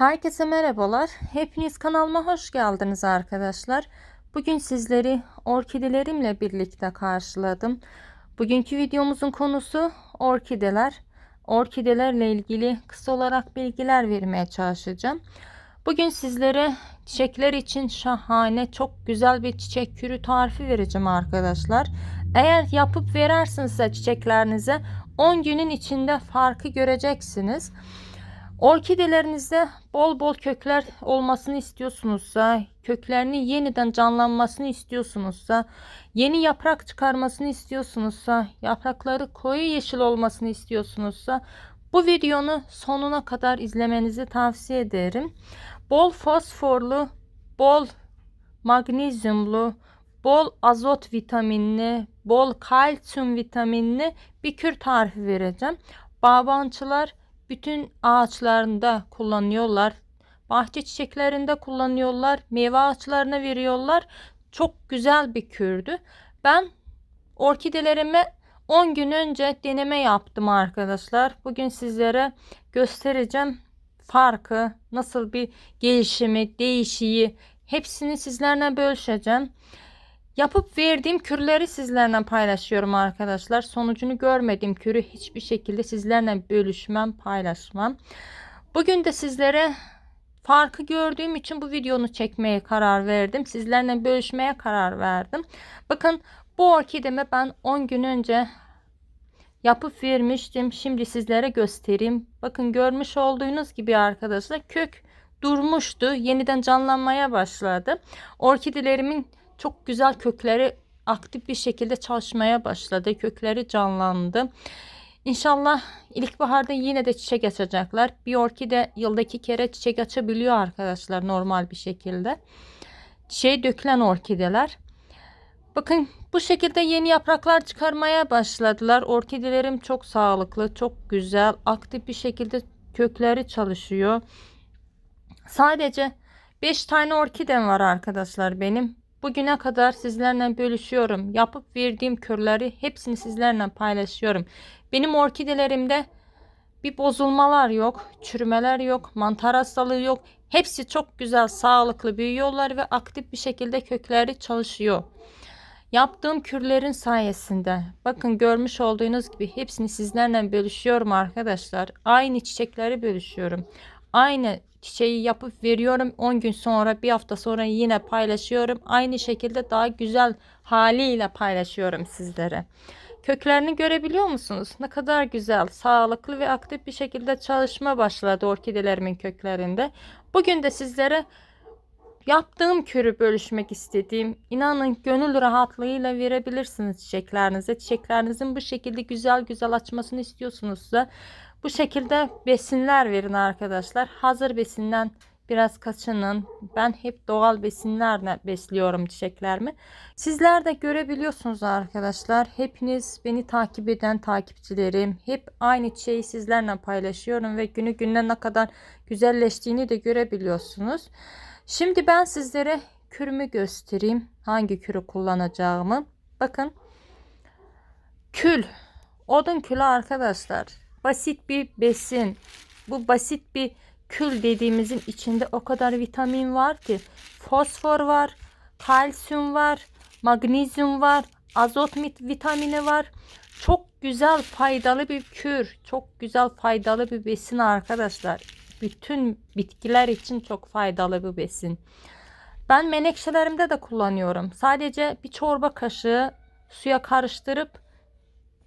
Herkese merhabalar. Hepiniz kanalıma hoş geldiniz arkadaşlar. Bugün sizleri orkidelerimle birlikte karşıladım. Bugünkü videomuzun konusu orkideler. Orkidelerle ilgili kısa olarak bilgiler vermeye çalışacağım. Bugün sizlere çiçekler için şahane, çok güzel bir çiçek kürü tarifi vereceğim arkadaşlar. Eğer yapıp verersinizse çiçeklerinize 10 günün içinde farkı göreceksiniz. Orkidelerinizde bol bol kökler olmasını istiyorsunuzsa, köklerini yeniden canlanmasını istiyorsunuzsa, yeni yaprak çıkarmasını istiyorsunuzsa, yaprakları koyu yeşil olmasını istiyorsunuzsa bu videonu sonuna kadar izlemenizi tavsiye ederim. Bol fosforlu, bol magnezyumlu, bol azot vitaminli, bol kalsiyum vitaminli bir kür tarifi vereceğim. Bağbançılar bütün ağaçlarında kullanıyorlar. Bahçe çiçeklerinde kullanıyorlar. Meyve ağaçlarına veriyorlar. Çok güzel bir kürdü. Ben orkidelerime 10 gün önce deneme yaptım arkadaşlar. Bugün sizlere göstereceğim farkı, nasıl bir gelişimi, değişiyi hepsini sizlerle bölüşeceğim. Yapıp verdiğim kürleri sizlerle paylaşıyorum arkadaşlar. Sonucunu görmediğim kürü hiçbir şekilde sizlerle bölüşmem, paylaşmam. Bugün de sizlere farkı gördüğüm için bu videonu çekmeye karar verdim. Sizlerle bölüşmeye karar verdim. Bakın bu orkidemi ben 10 gün önce yapıp vermiştim. Şimdi sizlere göstereyim. Bakın görmüş olduğunuz gibi arkadaşlar kök durmuştu. Yeniden canlanmaya başladı. Orkidelerimin çok güzel kökleri aktif bir şekilde çalışmaya başladı. Kökleri canlandı. İnşallah ilkbaharda yine de çiçek açacaklar. Bir orkide yılda iki kere çiçek açabiliyor arkadaşlar normal bir şekilde. Çiçeği dökülen orkideler. Bakın bu şekilde yeni yapraklar çıkarmaya başladılar. Orkidelerim çok sağlıklı, çok güzel, aktif bir şekilde kökleri çalışıyor. Sadece 5 tane orkidem var arkadaşlar benim. Bugüne kadar sizlerle bölüşüyorum. Yapıp verdiğim kürleri hepsini sizlerle paylaşıyorum. Benim orkidelerimde bir bozulmalar yok, çürümeler yok, mantar hastalığı yok. Hepsi çok güzel, sağlıklı büyüyorlar ve aktif bir şekilde kökleri çalışıyor. Yaptığım kürlerin sayesinde bakın görmüş olduğunuz gibi hepsini sizlerle bölüşüyorum arkadaşlar. Aynı çiçekleri bölüşüyorum. Aynı çiçeği yapıp veriyorum. 10 gün sonra bir hafta sonra yine paylaşıyorum. Aynı şekilde daha güzel haliyle paylaşıyorum sizlere. Köklerini görebiliyor musunuz? Ne kadar güzel, sağlıklı ve aktif bir şekilde çalışma başladı orkidelerimin köklerinde. Bugün de sizlere yaptığım kürü bölüşmek istediğim inanın gönül rahatlığıyla verebilirsiniz çiçeklerinize. Çiçeklerinizin bu şekilde güzel güzel açmasını istiyorsunuzsa bu şekilde besinler verin arkadaşlar. Hazır besinden biraz kaçının. Ben hep doğal besinlerle besliyorum çiçeklerimi. Sizler de görebiliyorsunuz arkadaşlar. Hepiniz beni takip eden takipçilerim. Hep aynı şeyi sizlerle paylaşıyorum ve günü günden ne kadar güzelleştiğini de görebiliyorsunuz. Şimdi ben sizlere kürümü göstereyim. Hangi kürü kullanacağımı. Bakın. Kül. Odun külü arkadaşlar. Basit bir besin. Bu basit bir kül dediğimizin içinde o kadar vitamin var ki. Fosfor var. Kalsiyum var. Magnezyum var. Azot vitamini var. Çok güzel faydalı bir kür. Çok güzel faydalı bir besin arkadaşlar bütün bitkiler için çok faydalı bir besin. Ben menekşelerimde de kullanıyorum. Sadece bir çorba kaşığı suya karıştırıp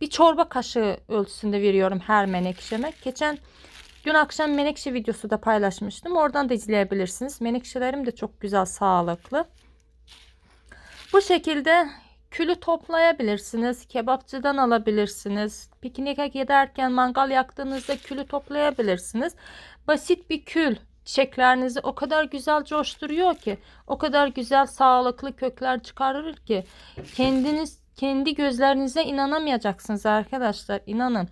bir çorba kaşığı ölçüsünde veriyorum her menekşeme. Geçen dün akşam menekşe videosu da paylaşmıştım. Oradan da izleyebilirsiniz. Menekşelerim de çok güzel sağlıklı. Bu şekilde külü toplayabilirsiniz. Kebapçıdan alabilirsiniz. Pikniğe giderken mangal yaktığınızda külü toplayabilirsiniz. Basit bir kül çiçeklerinizi o kadar güzel coşturuyor ki, o kadar güzel sağlıklı kökler çıkarır ki kendiniz kendi gözlerinize inanamayacaksınız arkadaşlar. İnanın.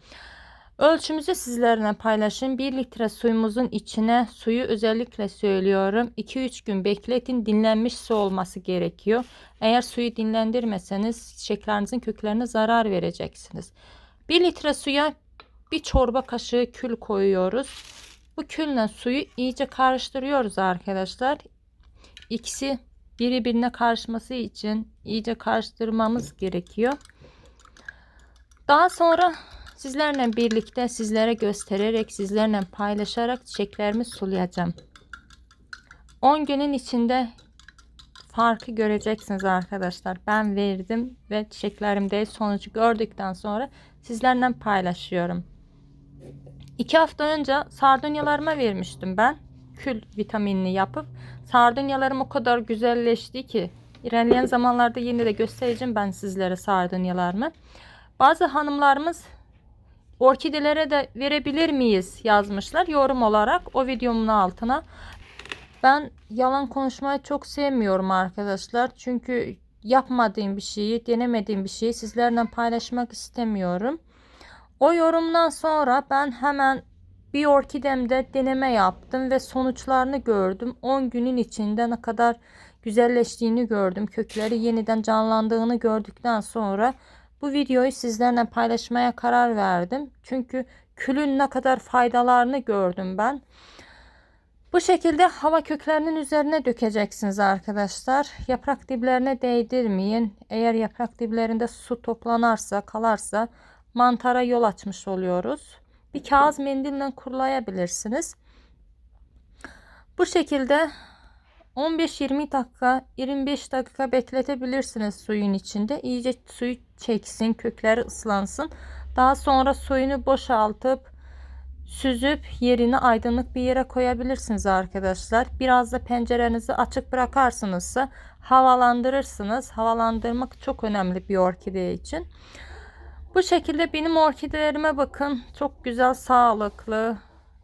Ölçümüzü sizlerle paylaşın. 1 litre suyumuzun içine suyu özellikle söylüyorum. 2-3 gün bekletin. Dinlenmiş su olması gerekiyor. Eğer suyu dinlendirmeseniz çiçeklerinizin köklerine zarar vereceksiniz. 1 litre suya bir çorba kaşığı kül koyuyoruz. Bu külle suyu iyice karıştırıyoruz arkadaşlar. İkisi birbirine karışması için iyice karıştırmamız gerekiyor. Daha sonra sizlerle birlikte sizlere göstererek sizlerle paylaşarak çiçeklerimi sulayacağım. 10 günün içinde farkı göreceksiniz arkadaşlar. Ben verdim ve çiçeklerimde sonucu gördükten sonra sizlerle paylaşıyorum. 2 hafta önce sardunyalarıma vermiştim ben. Kül vitaminini yapıp sardunyalarım o kadar güzelleşti ki ilerleyen zamanlarda yine de göstereceğim ben sizlere sardunyalarımı. Bazı hanımlarımız orkidelere de verebilir miyiz yazmışlar yorum olarak o videomun altına. Ben yalan konuşmayı çok sevmiyorum arkadaşlar. Çünkü yapmadığım bir şeyi, denemediğim bir şeyi sizlerle paylaşmak istemiyorum. O yorumdan sonra ben hemen bir orkidemde deneme yaptım ve sonuçlarını gördüm. 10 günün içinde ne kadar güzelleştiğini gördüm. Kökleri yeniden canlandığını gördükten sonra bu videoyu sizlerle paylaşmaya karar verdim. Çünkü külün ne kadar faydalarını gördüm ben. Bu şekilde hava köklerinin üzerine dökeceksiniz arkadaşlar. Yaprak diplerine değdirmeyin. Eğer yaprak diplerinde su toplanarsa kalarsa mantara yol açmış oluyoruz. Bir kağıt mendille kurulayabilirsiniz. Bu şekilde 15-20 dakika 25 dakika bekletebilirsiniz suyun içinde. İyice suyu çeksin kökleri ıslansın. Daha sonra suyunu boşaltıp süzüp yerini aydınlık bir yere koyabilirsiniz arkadaşlar. Biraz da pencerenizi açık bırakarsınızsa havalandırırsınız. Havalandırmak çok önemli bir orkide için. Bu şekilde benim orkidelerime bakın. Çok güzel, sağlıklı.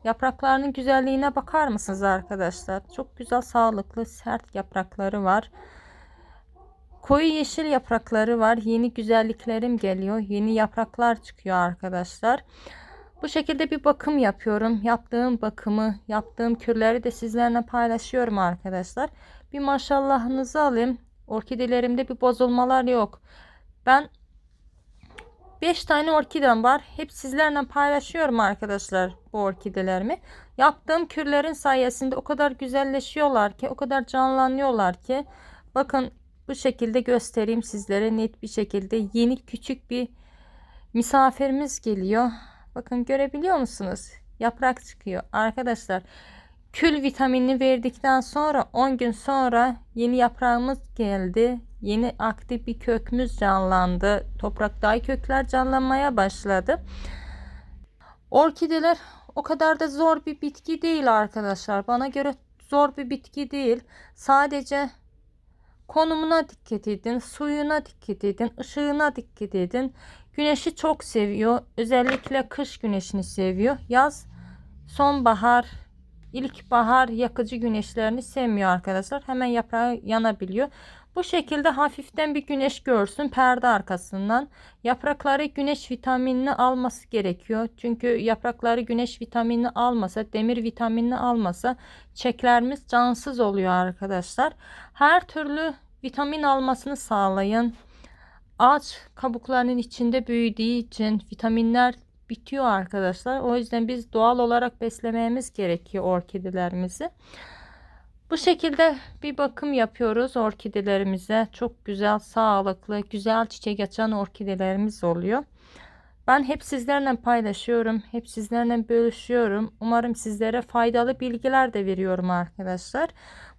Yapraklarının güzelliğine bakar mısınız arkadaşlar? Çok güzel, sağlıklı, sert yaprakları var. Koyu yeşil yaprakları var. Yeni güzelliklerim geliyor. Yeni yapraklar çıkıyor arkadaşlar. Bu şekilde bir bakım yapıyorum. Yaptığım bakımı, yaptığım kürleri de sizlerle paylaşıyorum arkadaşlar. Bir maşallahınızı alayım. Orkidelerimde bir bozulmalar yok. Ben 5 tane orkidem var. Hep sizlerle paylaşıyorum arkadaşlar bu orkidelerimi. Yaptığım kürlerin sayesinde o kadar güzelleşiyorlar ki, o kadar canlanıyorlar ki. Bakın bu şekilde göstereyim sizlere net bir şekilde. Yeni küçük bir misafirimiz geliyor. Bakın görebiliyor musunuz? Yaprak çıkıyor. Arkadaşlar kül vitaminini verdikten sonra 10 gün sonra yeni yaprağımız geldi. Yeni aktif bir kökümüz canlandı. Toprakta kökler canlanmaya başladı. Orkideler o kadar da zor bir bitki değil arkadaşlar. Bana göre zor bir bitki değil. Sadece konumuna dikkat edin, suyuna dikkat edin, ışığına dikkat edin. Güneşi çok seviyor. Özellikle kış güneşini seviyor. Yaz, sonbahar, ilkbahar yakıcı güneşlerini sevmiyor arkadaşlar. Hemen yaprağı yanabiliyor. Bu şekilde hafiften bir güneş görsün perde arkasından. Yaprakları güneş vitaminini alması gerekiyor. Çünkü yaprakları güneş vitaminini almasa, demir vitaminini almasa çeklerimiz cansız oluyor arkadaşlar. Her türlü vitamin almasını sağlayın. Ağaç kabuklarının içinde büyüdüğü için vitaminler bitiyor arkadaşlar. O yüzden biz doğal olarak beslememiz gerekiyor orkidelerimizi. Bu şekilde bir bakım yapıyoruz orkidelerimize. Çok güzel, sağlıklı, güzel çiçek açan orkidelerimiz oluyor. Ben hep sizlerle paylaşıyorum. Hep sizlerle bölüşüyorum. Umarım sizlere faydalı bilgiler de veriyorum arkadaşlar.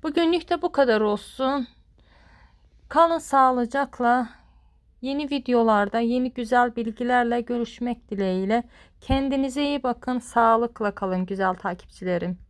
Bugünlük de bu kadar olsun. Kalın sağlıcakla. Yeni videolarda yeni güzel bilgilerle görüşmek dileğiyle. Kendinize iyi bakın. Sağlıkla kalın güzel takipçilerim.